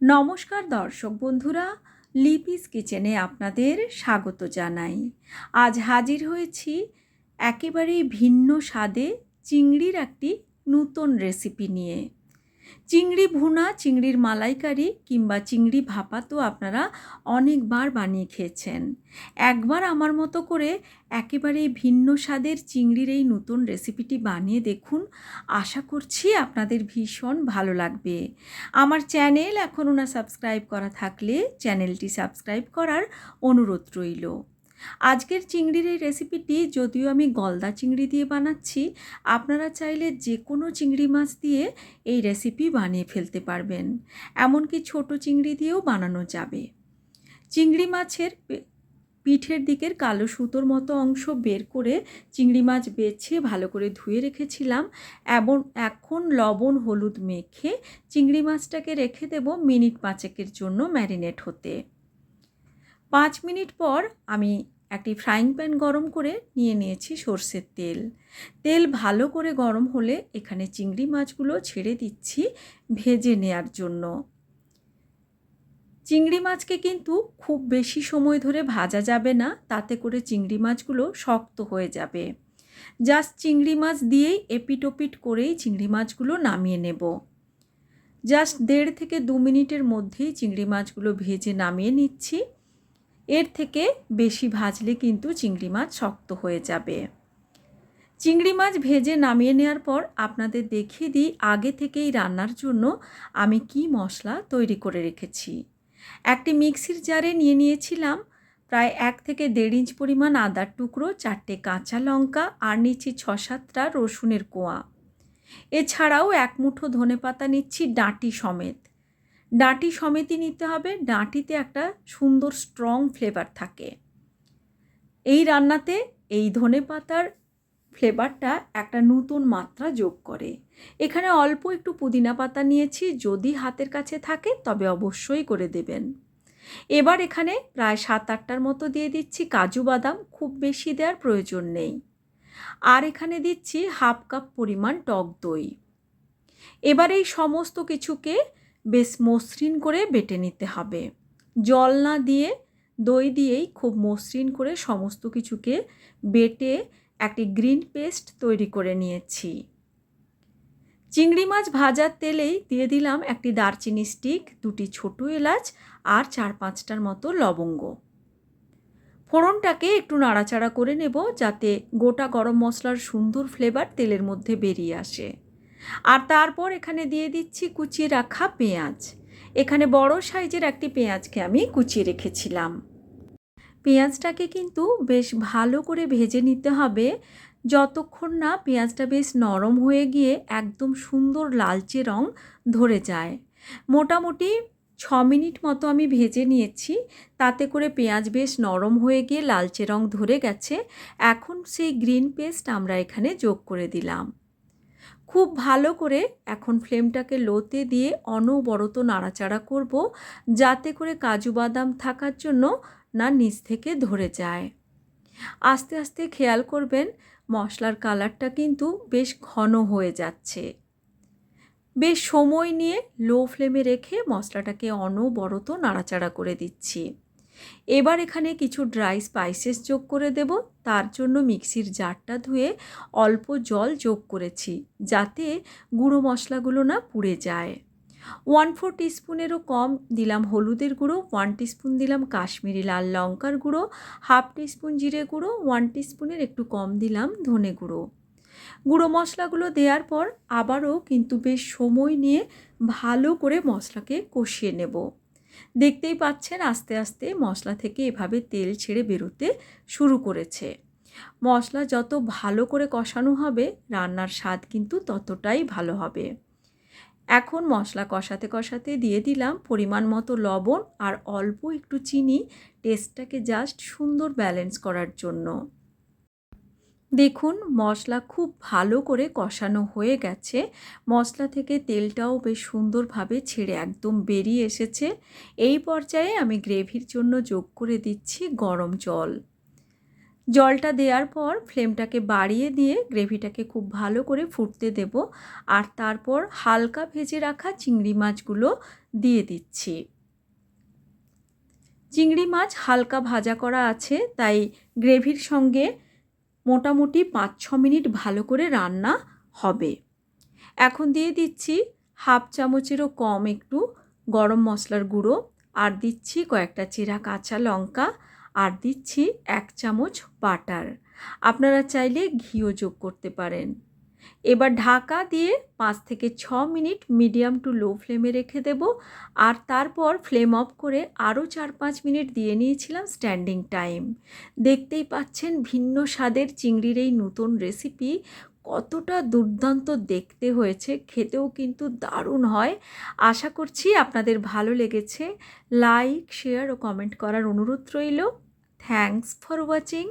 নমস্কার দর্শক বন্ধুরা, লিপিস কিচেনে আপনাদের স্বাগত জানাই। আজ হাজির হয়েছি একেবারেই ভিন্ন স্বাদে চিংড়ির একটি নূতন রেসিপি নিয়ে। চিংড়ি ভুনা, চিংড়ির মালাইকারি কিংবা চিংড়ি ভাপা তো আপনারা অনেকবার বানিয়ে খেয়েছেন। একবার আমার মতো করে একেবারে ভিন্ন স্বাদের চিংড়ির এই নতুন রেসিপিটি বানিয়ে দেখুন। আশা করছি আপনাদের ভীষণ ভালো লাগবে। আমার চ্যানেল এখনও না সাবস্ক্রাইব করা থাকলে চ্যানেলটি সাবস্ক্রাইব করার অনুরোধ রইল। আজকের চিংড়ির এই রেসিপিটি যদিও আমি গলদা চিংড়ি দিয়ে বানাচ্ছি, আপনারা চাইলে যে কোনো চিংড়ি মাছ দিয়ে এই রেসিপি বানিয়ে ফেলতে পারবেন। এমনকি ছোট চিংড়ি দিয়েও বানানো যাবে। চিংড়ি মাছের পিঠের দিকের কালো সুতোর মতো অংশ বের করে চিংড়ি মাছ বেছে ভালো করে ধুয়ে রেখেছিলাম এবং এখন লবণ, হলুদ মেখে চিংড়ি মাছটাকে রেখে দেব মিনিট পাঁচেকের জন্য ম্যারিনেট হতে। পাঁচ মিনিট পর আমি একটি ফ্রাইং প্যান গরম করে নিয়ে নিয়েছি সর্ষের তেল। তেল ভালো করে গরম হলে এখানে চিংড়ি মাছগুলো ছেড়ে দিচ্ছি ভেজে নেয়ার জন্য। চিংড়ি মাছকে কিন্তু খুব বেশি সময় ধরে ভাজা যাবে না, তাতে করে চিংড়ি মাছগুলো শক্ত হয়ে যাবে। জাস্ট চিংড়ি মাছ দিয়েই এপিটোপিট করেই চিংড়ি মাছগুলো নামিয়ে নেব। জাস্ট দেড় থেকে দু মিনিটের মধ্যেই চিংড়ি মাছগুলো ভেজে নামিয়ে নিচ্ছি। এর থেকে বেশি ভাজলে কিন্তু চিংড়ি মাছ শক্ত হয়ে যাবে। চিংড়ি মাছ ভেজে নামিয়ে নেওয়ার পর আপনাদের দেখিয়ে দিই আগে থেকেই রান্নার জন্য আমি কি মশলা তৈরি করে রেখেছি। একটি মিক্সির জারে নিয়ে নিয়েছিলাম প্রায় এক থেকে দেড় ইঞ্চ পরিমাণ আদার টুকরো, চারটে কাঁচা লঙ্কা আর নিচ্ছি ছ সাতটা রসুনের কোয়া। এছাড়াও এক মুঠো ধনে পাতা নিচ্ছি ডাঁটি সমেত। ডাঁটি সমেতই নিতে হবে, ডাঁটিতে একটা সুন্দর স্ট্রং ফ্লেভার থাকে। এই রান্নাতে এই ধনে পাতার ফ্লেভারটা একটা নতুন মাত্রা যোগ করে। এখানে অল্প একটু পুদিনা পাতা নিয়েছি, যদি হাতের কাছে থাকে তবে অবশ্যই করে দেবেন। এবার এখানে প্রায় সাত আটটার মতো দিয়ে দিচ্ছি কাজু বাদাম, খুব বেশি দেওয়ার প্রয়োজন নেই। আর এখানে দিচ্ছি হাফ কাপ পরিমাণ টক দই। এবার এই সমস্ত কিছুকে বেশ মসৃণ করে বেটে নিতে হবে। জল না দিয়ে, দই দিয়েই খুব মসৃণ করে সমস্ত কিছুকে বেটে একটি গ্রিন পেস্ট তৈরি করে নিয়েছি। চিংড়ি মাছ ভাজার তেলেই দিয়ে দিলাম একটি দারচিনি স্টিক, দুটি ছোটো এলাচ আর চার পাঁচটার মতো লবঙ্গ। ফোড়নটাকে একটু নাড়াচাড়া করে নেব যাতে গোটা গরম মশলার সুন্দর ফ্লেভার তেলের মধ্যে বেরিয়ে আসে। আর তারপর এখানে দিয়ে দিচ্ছি কুচিয়ে রাখা পেঁয়াজ। এখানে বড় সাইজের একটি পেঁয়াজকে আমি কুচিয়ে রেখেছিলাম। পেঁয়াজটাকে কিন্তু বেশ ভালো করে ভেজে নিতে হবে। যতক্ষণ না পেঁয়াজটা বেশ নরম হয়ে গিয়ে একদম সুন্দর লালচে রং ধরে যায়। মোটামুটি ছ মিনিট মতো আমি ভেজে নিয়েছি। তাতে করে পেঁয়াজ বেশ নরম হয়ে গিয়ে লালচে রং ধরে গেছে। এখন সেই গ্রিন পেস্ট আমরা এখানে যোগ করে দিলাম। খুব ভালো করে এখন ফ্লেমটাকে লোতে দিয়ে অনবরত নাড়াচাড়া করব, যাতে করে কাজু বাদাম থাকার জন্য না নিচ থেকে ধরে যায়। আস্তে আস্তে খেয়াল করবেন, মশলার কালারটা কিন্তু বেশ ঘন হয়ে যাচ্ছে। বেশ সময় নিয়ে লো ফ্লেমে রেখে মশলাটাকে অনবরত নাড়াচাড়া করে দিচ্ছি। এবার এখানে কিছু ড্রাই স্পাইসেস যোগ করে দেব। তার জন্য মিক্সির জারটা ধুয়ে অল্প জল যোগ করেছি যাতে গুঁড়ো মশলাগুলো না পুড়ে যায়। ওয়ান ফোর টিস্পুনেরও কম দিলাম হলুদের গুঁড়ো ওয়ান টিস্পুন দিলাম কাশ্মীরি লাল লঙ্কার গুঁড়ো হাফ টিস্পুন জিরে গুঁড়ো ওয়ান টিস্পুনের একটু কম দিলাম ধনে গুঁড়ো। গুঁড়ো মশলাগুলো দেওয়ার পর আবারও কিন্তু বেশ সময় নিয়ে ভালো করে মশলাকে কষিয়ে নেব। দেখতেই পাচ্ছেন আস্তে আস্তে মশলা থেকে এভাবে তেল ছেড়ে বেরোতে শুরু করেছে। মশলা যত ভালো করে কষানো হবে, রান্নার স্বাদ কিন্তু ততটাই ভালো হবে। এখন মশলা কষাতে কষাতে দিয়ে দিলাম পরিমাণ মতো লবণ আর অল্প একটু চিনি টেস্টটাকে জাস্ট সুন্দর ব্যালেন্স করার জন্য। দেখুন, মশলা খুব ভালো করে কষানো হয়ে গেছে। মশলা থেকে তেলটাও বেশ সুন্দরভাবে ছেড়ে একদম বেরিয়ে এসেছে। এই পর্যায়ে আমি গ্রেভির জন্য যোগ করে দিচ্ছি গরম জল। জলটা দেওয়ার পর ফ্লেমটাকে বাড়িয়ে দিয়ে গ্রেভিটাকে খুব ভালো করে ফুটতে দেব। আর তারপর হালকা ভেজে রাখা চিংড়ি মাছগুলো দিয়ে দিচ্ছি। চিংড়ি মাছ হালকা ভাজা করা আছে, তাই গ্রেভির সঙ্গে মোটামুটি পাঁচ ছ মিনিট ভালো করে রান্না হবে। এখন দিয়ে দিচ্ছি হাফ চামচেরও কম একটু গরম মশলার গুঁড়ো, আর দিচ্ছি কয়েকটা চেরা কাঁচা লঙ্কা, আর দিচ্ছি এক চামচ বাটার। আপনারা চাইলে ঘিও যোগ করতে পারেন। এবার ঢাকা দিয়ে পাঁচ থেকে ছ মিনিট মিডিয়াম টু লো ফ্লেমে রেখে দেব। আর তারপর ফ্লেম অফ করে আরও চার পাঁচ মিনিট দিয়ে নিয়েছিলাম স্ট্যান্ডিং টাইম। দেখতেই পাচ্ছেন ভিন্ন স্বাদের চিংড়ির এই নতুন রেসিপি কতটা দুর্দান্ত দেখতে হয়েছে, খেতেও কিন্তু দারুণ হয়। আশা করছি আপনাদের ভালো লেগেছে। লাইক, শেয়ার ও কমেন্ট করার অনুরোধ রইল। Thanks for watching.